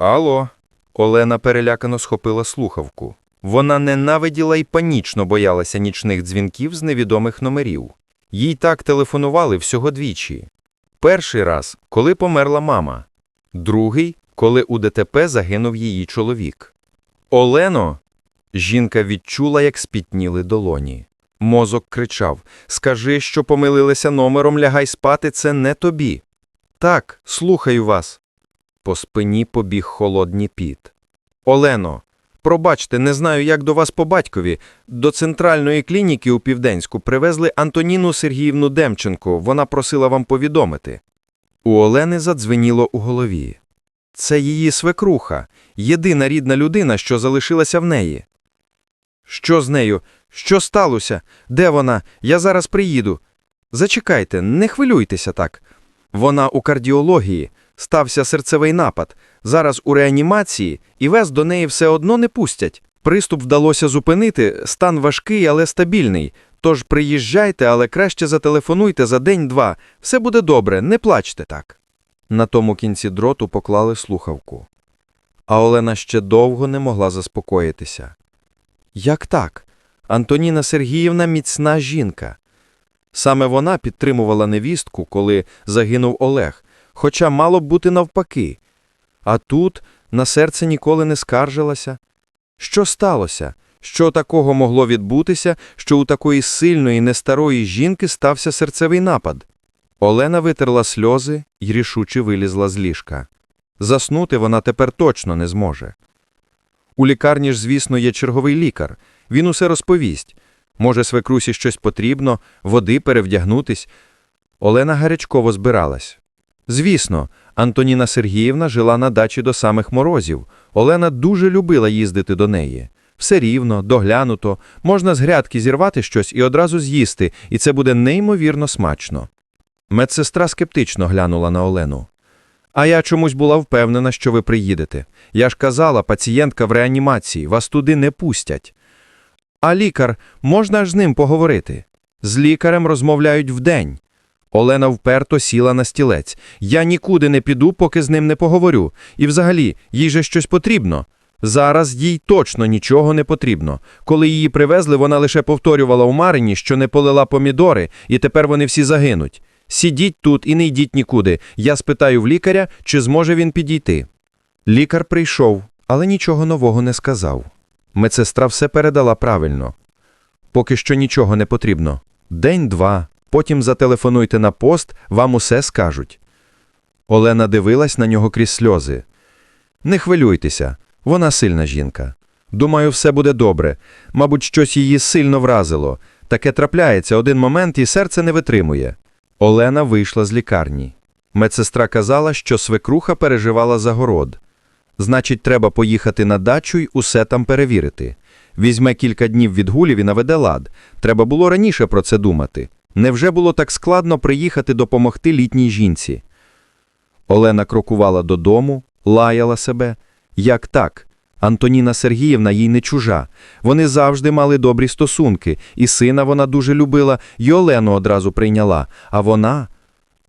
Алло. Олена перелякано схопила слухавку. Вона ненавиділа і панічно боялася нічних дзвінків з невідомих номерів. Їй так телефонували всього двічі. Перший раз, коли померла мама. Другий, коли у ДТП загинув її чоловік. Олено. Жінка відчула, як спітніли долоні. Мозок кричав: Скажи, що помилилися номером, лягай спати, це не тобі. Так, слухаю вас. По спині побіг холодний піт. Олено, пробачте, не знаю, як до вас по батькові. До центральної клініки у Південську привезли Антоніну Сергіївну Демченко. Вона просила вам повідомити. У Олени задзвеніло у голові. Це її свекруха, єдина рідна людина, що залишилася в неї. Що з нею? Що сталося? Де вона? Я зараз приїду. Зачекайте, не хвилюйтеся так. Вона у кардіології, стався серцевий напад. Зараз у реанімації, і вез до неї все одно не пустять. Приступ вдалося зупинити, стан важкий, але стабільний. Тож приїжджайте, але краще зателефонуйте за день-два. Все буде добре, не плачте так. На тому кінці дроту поклали слухавку. А Олена ще довго не могла заспокоїтися. Як так? Антоніна Сергіївна міцна жінка. Саме вона підтримувала невістку, коли загинув Олег, хоча мало б бути навпаки. А тут на серце ніколи не скаржилася. Що сталося? Що такого могло відбутися, що у такої сильної, нестарої жінки стався серцевий напад? Олена витерла сльози і рішуче вилізла з ліжка. Заснути вона тепер точно не зможе. У лікарні ж, звісно, є черговий лікар. Він усе розповість. Може, свекрусі щось потрібно, води перевдягнутись. Олена гарячково збиралась. Звісно, Антоніна Сергіївна жила на дачі до самих морозів. Олена дуже любила їздити до неї. Все рівно, доглянуто, можна з грядки зірвати щось і одразу з'їсти, і це буде неймовірно смачно. Медсестра скептично глянула на Олену. А я чомусь була впевнена, що ви приїдете. Я ж казала, пацієнтка в реанімації, вас туди не пустять. А лікар, можна ж з ним поговорити? З лікарем розмовляють вдень. Олена вперто сіла на стілець. Я нікуди не піду, поки з ним не поговорю. І взагалі, їй же щось потрібно. Зараз їй точно нічого не потрібно. Коли її привезли, вона лише повторювала у Марині, що не полила помідори, і тепер вони всі загинуть. Сідіть тут і не йдіть нікуди. Я спитаю в лікаря, чи зможе він підійти. Лікар прийшов, але нічого нового не сказав. Медсестра все передала правильно. Поки що нічого не потрібно. День-два, потім зателефонуйте на пост, вам усе скажуть. Олена дивилась на нього крізь сльози. Не хвилюйтеся, вона сильна жінка. Думаю, все буде добре. Мабуть, щось її сильно вразило. Таке трапляється один момент, і серце не витримує. Олена вийшла з лікарні. Медсестра казала, що свекруха переживала загород. Значить, треба поїхати на дачу й усе там перевірити. Візьме кілька днів відгулів і наведе лад. Треба було раніше про це думати. Невже було так складно приїхати допомогти літній жінці? Олена крокувала додому, лаяла себе. Як так? Антоніна Сергіївна їй не чужа. Вони завжди мали добрі стосунки, і сина вона дуже любила, і Олену одразу прийняла. А вона.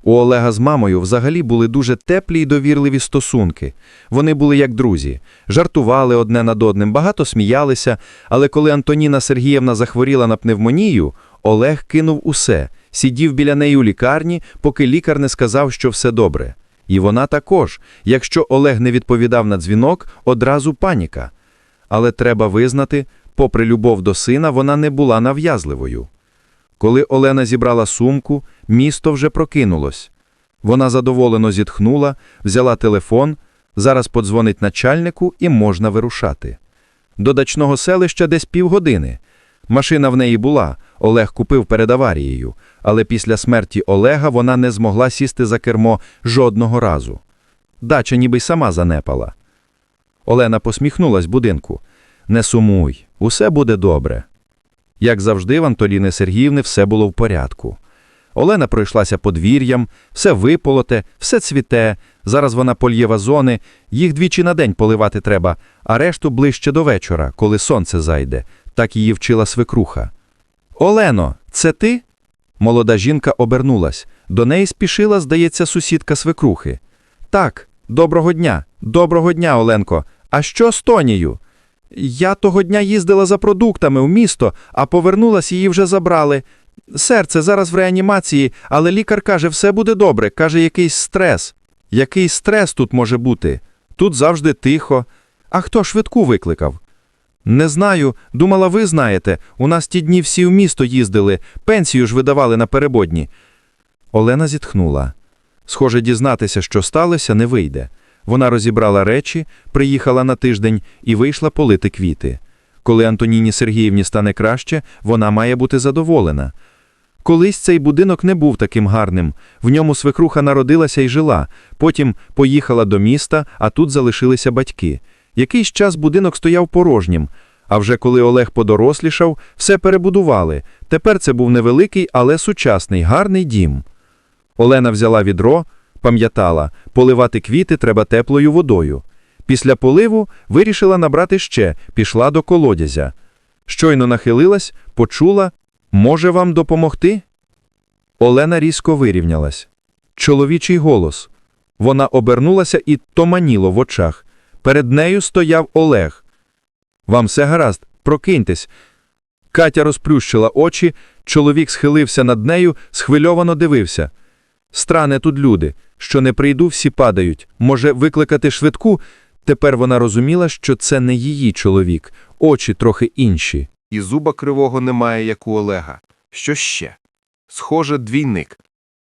У Олега з мамою взагалі були дуже теплі й довірливі стосунки. Вони були як друзі, жартували одне над одним, багато сміялися, але коли Антоніна Сергіївна захворіла на пневмонію, Олег кинув усе, сидів біля неї у лікарні, поки лікар не сказав, що все добре. І вона також. Якщо Олег не відповідав на дзвінок, одразу паніка. Але треба визнати, попри любов до сина, вона не була нав'язливою. Коли Олена зібрала сумку, місто вже прокинулось. Вона задоволено зітхнула, взяла телефон, зараз подзвонить начальнику і можна вирушати. До дачного селища десь півгодини. Машина в неї була, Олег купив перед аварією, але після смерті Олега вона не змогла сісти за кермо жодного разу. Дача ніби й сама занепала. Олена посміхнулась будинку. Не сумуй, усе буде добре. Як завжди, в Антоліни Сергіївни все було в порядку. Олена пройшлася подвір'ям, все виполоте, все цвіте. Зараз вона польє вазони, їх двічі на день поливати треба, а решту ближче до вечора, коли сонце зайде. Так її вчила свекруха. Олено, це ти? Молода жінка обернулась. До неї спішила, здається, сусідка свекрухи. Так, Доброго дня. Доброго дня, Оленко. А що з Тонією? Я того дня їздила за продуктами в місто, а повернулась, її вже забрали. Серце зараз в реанімації, але лікар каже, все буде добре. Каже, якийсь стрес. Який стрес тут може бути? Тут завжди тихо. А хто швидку викликав? Не знаю. Думала, ви знаєте. У нас ті дні всі в місто їздили, пенсію ж видавали наперебодні. Олена зітхнула. Схоже, дізнатися, що сталося, не вийде. Вона розібрала речі, приїхала на тиждень і вийшла полити квіти. Коли Антоніні Сергіївні стане краще, вона має бути задоволена. Колись цей будинок не був таким гарним. В ньому свекруха народилася і жила. Потім поїхала до міста, а тут залишилися батьки. Якийсь час будинок стояв порожнім. А вже коли Олег подорослішав, все перебудували. Тепер це був невеликий, але сучасний, гарний дім. Олена взяла відро, пам'ятала, поливати квіти треба теплою водою. Після поливу вирішила набрати ще, пішла до колодязя. Щойно нахилилась, почула, може вам допомогти? Олена різко вирівнялась. Чоловічий голос. Вона обернулася і томаніло в очах. Перед нею стояв Олег. Вам все гаразд, прокиньтесь. Катя розплющила очі, чоловік схилився над нею, схвильовано дивився. Стране тут люди, що не прийду, всі падають. Може, викликати швидку? Тепер вона розуміла, що це не її чоловік, очі трохи інші. І зуба кривого немає, як у Олега. Що ще? Схоже, двійник.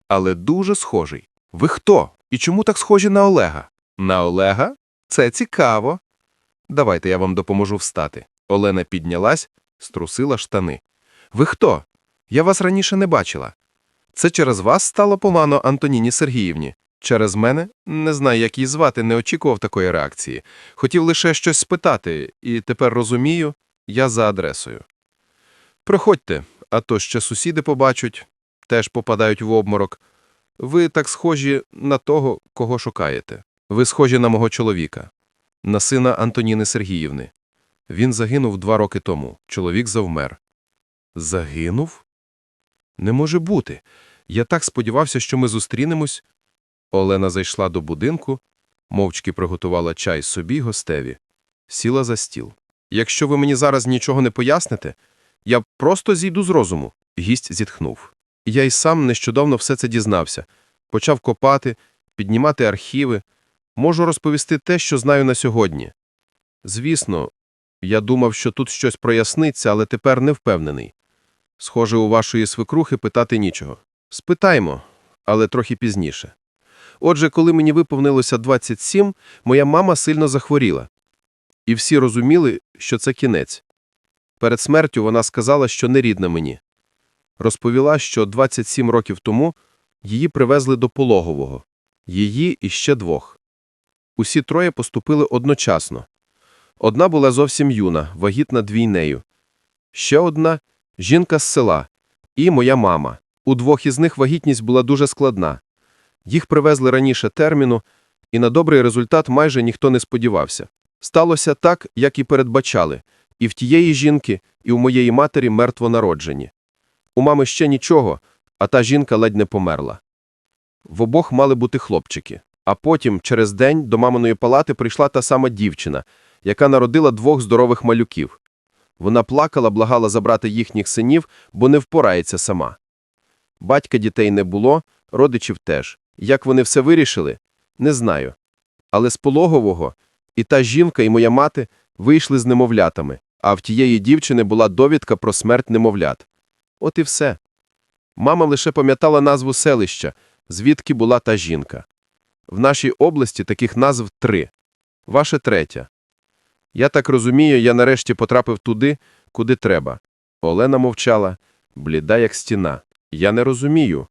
Але дуже схожий. Ви хто? І чому так схожі на Олега? На Олега? Це цікаво. Давайте я вам допоможу встати. Олена піднялась, струсила штани. Ви хто? Я вас раніше не бачила. Це через вас стало погано Антоніні Сергіївні. Через мене не знаю, як її звати, не очікував такої реакції. Хотів лише щось спитати, і тепер розумію, я за адресою. Проходьте, а то ще сусіди побачать, теж попадають в обморок. Ви так схожі на того, кого шукаєте. Ви схожі на мого чоловіка, на сина Антоніни Сергіївни. Він загинув два роки тому. Чоловік завмер. Загинув? Не може бути. Я так сподівався, що ми зустрінемось. Олена зайшла до будинку, мовчки приготувала чай собі й гостеві, сіла за стіл. Якщо ви мені зараз нічого не поясните, я просто зійду з розуму. Гість зітхнув. Я й сам нещодавно все це дізнався. Почав копати, піднімати архіви. Можу розповісти те, що знаю на сьогодні. Звісно, я думав, що тут щось проясниться, але тепер не впевнений. Схоже, у вашої свекрухи питати нічого. Спитаймо, але трохи пізніше. Отже, коли мені виповнилося 27, моя мама сильно захворіла. І всі розуміли, що це кінець. Перед смертю вона сказала, що не рідна мені. Розповіла, що 27 років тому її привезли до пологового. Її і ще двох. Усі троє поступили одночасно. Одна була зовсім юна, вагітна двійнею. Ще одна – жінка з села. І моя мама. У двох із них вагітність була дуже складна. Їх привезли раніше терміну, і на добрий результат майже ніхто не сподівався. Сталося так, як і передбачали. І в тієї жінки, і у моєї матері мертво народжені. У мами ще нічого, а та жінка ледь не померла. В обох мали бути хлопчики. А потім, через день, до маминої палати прийшла та сама дівчина, яка народила двох здорових малюків. Вона плакала, благала забрати їхніх синів, бо не впорається сама. Батька дітей не було, родичів теж. Як вони все вирішили? Не знаю. Але з пологового і та жінка, і моя мати вийшли з немовлятами, а в тієї дівчини була довідка про смерть немовлят. От і все. Мама лише пам'ятала назву селища, звідки була та жінка. В нашій області таких назв три. Ваше третя. Я так розумію, я нарешті потрапив туди, куди треба. Олена мовчала, бліда, як стіна. Я не розумію.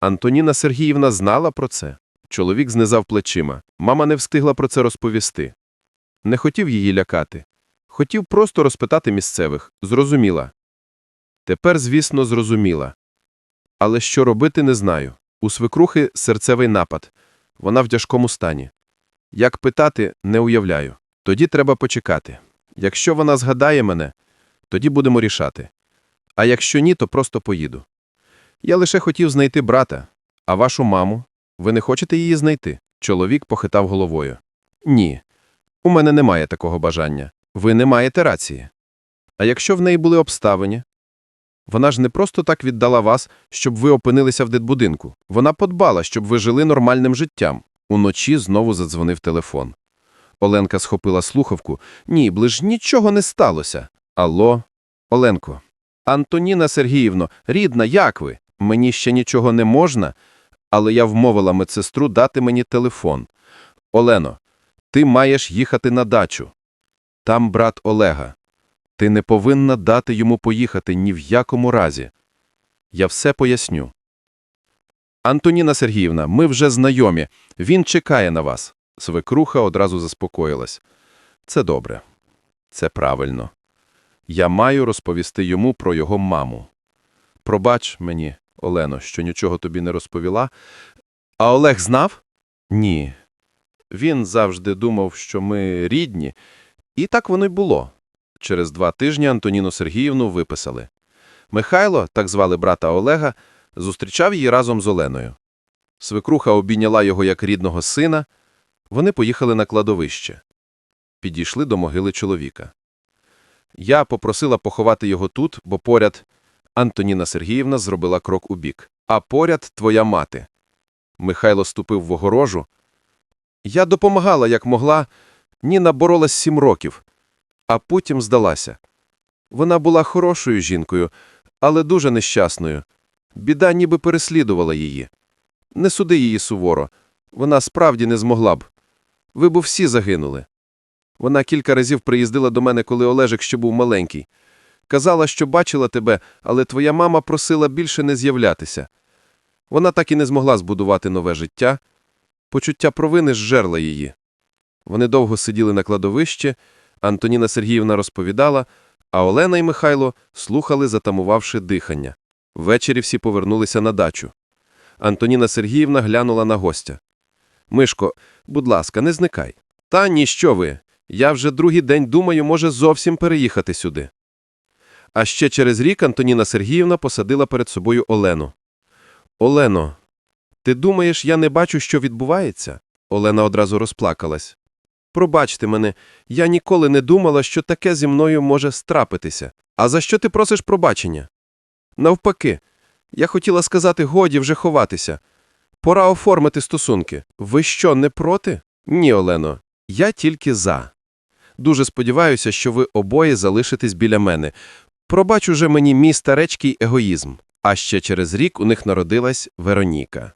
Антоніна Сергіївна знала про це. Чоловік знизав плечима. Мама не встигла про це розповісти. Не хотів її лякати. Хотів просто розпитати місцевих. Зрозуміла. Тепер, звісно, зрозуміла. Але що робити, не знаю. У свекрухи серцевий напад. Вона в тяжкому стані. Як питати, не уявляю. Тоді треба почекати. Якщо вона згадає мене, тоді будемо рішати. А якщо ні, то просто поїду. Я лише хотів знайти брата, а вашу маму Ви не хочете її знайти? Чоловік похитав головою. Ні. У мене немає такого бажання. Ви не маєте рації. А якщо в неї були обставини? Вона ж не просто так віддала вас, щоб ви опинилися в дитбудинку. Вона подбала, щоб ви жили нормальним життям. Уночі знову задзвонив телефон. Оленка схопила слухавку. Ні, ближ нічого не сталося. Алло, Оленко. Антоніна Сергіївно, рідна, як ви? Мені ще нічого не можна, але я вмовила медсестру дати мені телефон. Олено, ти маєш їхати на дачу. Там брат Олега. Ти не повинна дати йому поїхати ні в якому разі. Я все поясню. Антоніна Сергіївна, ми вже знайомі. Він чекає на вас. Свекруха одразу заспокоїлась. Це добре. Це правильно. Я маю розповісти йому про його маму. Пробач мені, Олено, що нічого тобі не розповіла. А Олег знав? Ні. Він завжди думав, що ми рідні. І так воно й було. Через два тижні Антоніну Сергіївну виписали. Михайло, так звали брата Олега, зустрічав її разом з Оленою. Свекруха обійняла його як рідного сина. Вони поїхали на кладовище. Підійшли до могили чоловіка. Я попросила поховати його тут, бо поряд Антоніна Сергіївна зробила крок убік. А поряд твоя мати. Михайло ступив в огорожу. Я допомагала, як могла. Ніна боролась сім років, а потім здалася. Вона була хорошою жінкою, але дуже нещасною. Біда ніби переслідувала її. Не суди її суворо. Вона справді не змогла б. Ви б всі загинули. Вона кілька разів приїздила до мене, коли Олежик ще був маленький. Казала, що бачила тебе, але твоя мама просила більше не з'являтися. Вона так і не змогла збудувати нове життя. Почуття провини зжерла її. Вони довго сиділи на кладовищі, Антоніна Сергіївна розповідала, а Олена і Михайло слухали, затамувавши дихання. Ввечері всі повернулися на дачу. Антоніна Сергіївна глянула на гостя. Мишко, будь ласка, не зникай. Та ніщо ви. Я вже другий день думаю, може зовсім переїхати сюди. А ще через рік Антоніна Сергіївна посадила перед собою Олену. Олено, ти думаєш, я не бачу, що відбувається? Олена одразу розплакалась. Пробачте мене, я ніколи не думала, що таке зі мною може страпитися. А за що ти просиш пробачення? Навпаки, я хотіла сказати, годі вже ховатися. Пора оформити стосунки. Ви що, не проти? Ні, Олено, я тільки за. Дуже сподіваюся, що ви обоє залишитесь біля мене. Пробач уже мені мій старечкий егоїзм. А ще через рік у них народилась Вероніка.